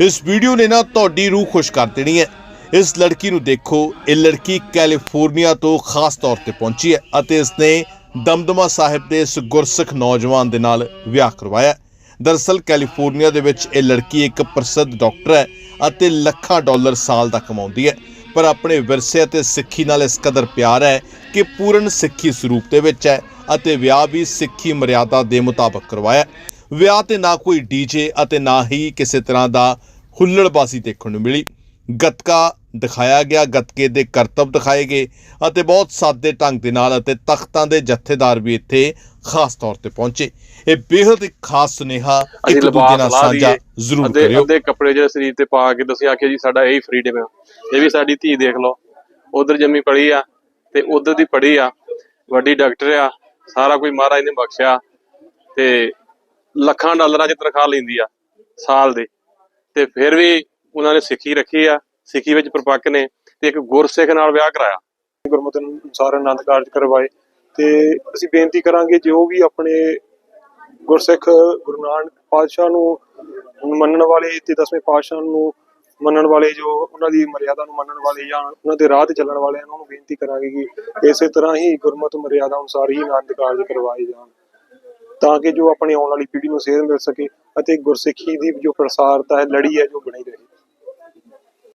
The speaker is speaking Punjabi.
ਇਸ ਵੀਡੀਓ ਨੇ ਨਾ ਤੁਹਾਡੀ ਰੂਹ ਖੁਸ਼ ਕਰ ਦੇਣੀ ਹੈ। ਇਸ ਲੜਕੀ ਨੂੰ ਦੇਖੋ, ਇਹ ਲੜਕੀ ਕੈਲੀਫੋਰਨੀਆ ਤੋਂ ਖਾਸ ਤੌਰ ਤੇ ਪਹੁੰਚੀ ਹੈ ਅਤੇ ਇਸਨੇ ਦਮਦਮਾ ਸਾਹਿਬ ਦੇ ਇਸ ਗੁਰਸਿੱਖ ਨੌਜਵਾਨ ਦੇ ਨਾਲ ਵਿਆਹ ਕਰਵਾਇਆ ਹੈ। ਦਰਅਸਲ ਕੈਲੀਫੋਰਨੀਆ ਦੇ ਵਿੱਚ ਇਹ ਲੜਕੀ ਇੱਕ ਪ੍ਰਸਿੱਧ ਡਾਕਟਰ ਹੈ ਅਤੇ ਲੱਖਾਂ ਡਾਲਰ ਸਾਲ ਦਾ ਕਮਾਉਂਦੀ ਹੈ। ਪਰ ਆਪਣੇ ਵਿਰਸੇ ਅਤੇ ਸਿੱਖੀ ਨਾਲ ਇਸ ਕਦਰ ਪਿਆਰ ਹੈ ਕਿ ਪੂਰਨ ਸਿੱਖੀ ਸਰੂਪ ਦੇ ਵਿੱਚ ਹੈ। ਅਤੇ ਵਿਆਹ ਵੀ ਸਿੱਖੀ ਮਰਿਆਦਾ ਦੇ ਮੁਤਾਬਕ ਕਰਵਾਇਆ। ਵਿਆਹ ਤੇ ਨਾ ਕੋਈ ਡੀਜੇ ਅਤੇ ਨਾ ਹੀ ਕਿਸੇ ਤਰ੍ਹਾਂ ਦਾ ਹੁੱਲੜਬਾਜ਼ੀ ਦੇਖਣ ਨੂੰ ਮਿਲੀ। ਗਤਕਾ ਦਿਖਾਇਆ ਗਿਆ ਗਤਕੇ ਦੇ ਕਰਤਬ ਦਿਖਾਏ ਗਏ ਅਤੇ ਬਹੁਤ ਸਾਦੇ ਢੰਗ ਦੇ ਨਾਲ ਅਤੇ ਤਖਤਾਂ ਦੇ ਜਥੇਦਾਰ ਵੀ ਇੱਥੇ ਖਾਸ ਤੌਰ ਤੇ ਪਹੁੰਚੇ। ਇਹ ਬੇਹਦ ਇੱਕ ਖਾਸ ਸੁਨੇਹਾ ਇੱਕ ਦੂਜੇ ਨਾਲ ਸਾਂਝਾ ਜ਼ਰੂਰ ਕਰਿਓ। ਅੱਧੇ ਕੱਪੜੇ ਜਿਹੜੇ ਸਰੀਰ ਤੇ ਪਾ ਕੇ ਤੁਸੀਂ ਆਖਿਆ ਜੀ ਸਾਡਾ ਇਹ ਫਰੀडम ਹੈ ਇਹ ਵੀ ਸਾਡੀ ਧੀ ਦੇਖ ਲਓ। ਉਧਰ ਜੰਮੀ ਪੜੀ ਆ ਤੇ ਉਧਰ ਦੀ ਪੜੀ ਆ। ਵੱਡੀ ਡਾਕਟਰ ਆ। ਸਾਰਾ ਕੋਈ ਮਹਾਰਾਜ ਨੇ ਬਖਸ਼ਿਆ ਤੇ ਲੱਖਾਂ ਡਾਲਰਾਂ ਚ ਤਨਖਾਹ ਲੈਂਦੀ ਆ ਸਾਲ ਦੇ। ਤੇ ਫਿਰ ਵੀ ਉਹਨਾਂ ਨੇ ਸਿੱਖੀ ਰੱਖੀ ਆ, ਸਿੱਖੀ ਵਿੱਚ ਪਰਪੱਕ ਨੇ ਤੇ ਇੱਕ ਗੁਰਸਿੱਖ ਨਾਲ ਵਿਆਹ ਕਰਾਇਆ। ਗੁਰਮਤਿ ਅਨੁਸਾਰ ਆਨੰਦ ਕਾਰਜ ਕਰਵਾਏ। ਤੇ ਅਸੀਂ ਬੇਨਤੀ ਕਰਾਂਗੇ ਜੋ ਵੀ ਆਪਣੇ ਗੁਰਸਿੱਖ ਗੁਰੂ ਨਾਨਕ ਪਾਤਸ਼ਾਹ ਨੂੰ ਮੰਨਣ ਵਾਲੇ ਤੇ ਦਸਵੇਂ ਪਾਤਸ਼ਾਹ ਨੂੰ ਮੰਨਣ ਵਾਲੇ ਜੋ ਉਹਨਾਂ ਦੀ ਮਰਿਆਦਾ ਨੂੰ ਮੰਨਣ ਵਾਲੇ ਜਾਂ ਉਹਨਾਂ ਦੇ ਰਾਹ ਤੇ ਚੱਲਣ ਵਾਲੇ ਉਹਨਾਂ ਨੂੰ ਬੇਨਤੀ ਕਰਾਂਗੇ ਕਿ ਇਸੇ ਤਰ੍ਹਾਂ ਹੀ ਗੁਰਮਤਿ ਮਰਿਆਦਾ ਅਨੁਸਾਰ ਹੀ ਆਨੰਦ ਕਾਰਜ ਕਰਵਾਏ ਜਾਣ, ਤਾਂ ਕਿ ਜੋ ਆਪਣੀ ਆਉਣ ਵਾਲੀ ਪੀੜ੍ਹੀ ਨੂੰ ਸੇਧ ਮਿਲ ਸਕੇ ਅਤੇ ਗੁਰਸਿੱਖੀ ਦੀ ਜੋ ਪ੍ਰਸਾਰਤਾ ਹੈ, ਲੜੀ ਹੈ, ਜੋ ਬਣੀ ਰਹੇ।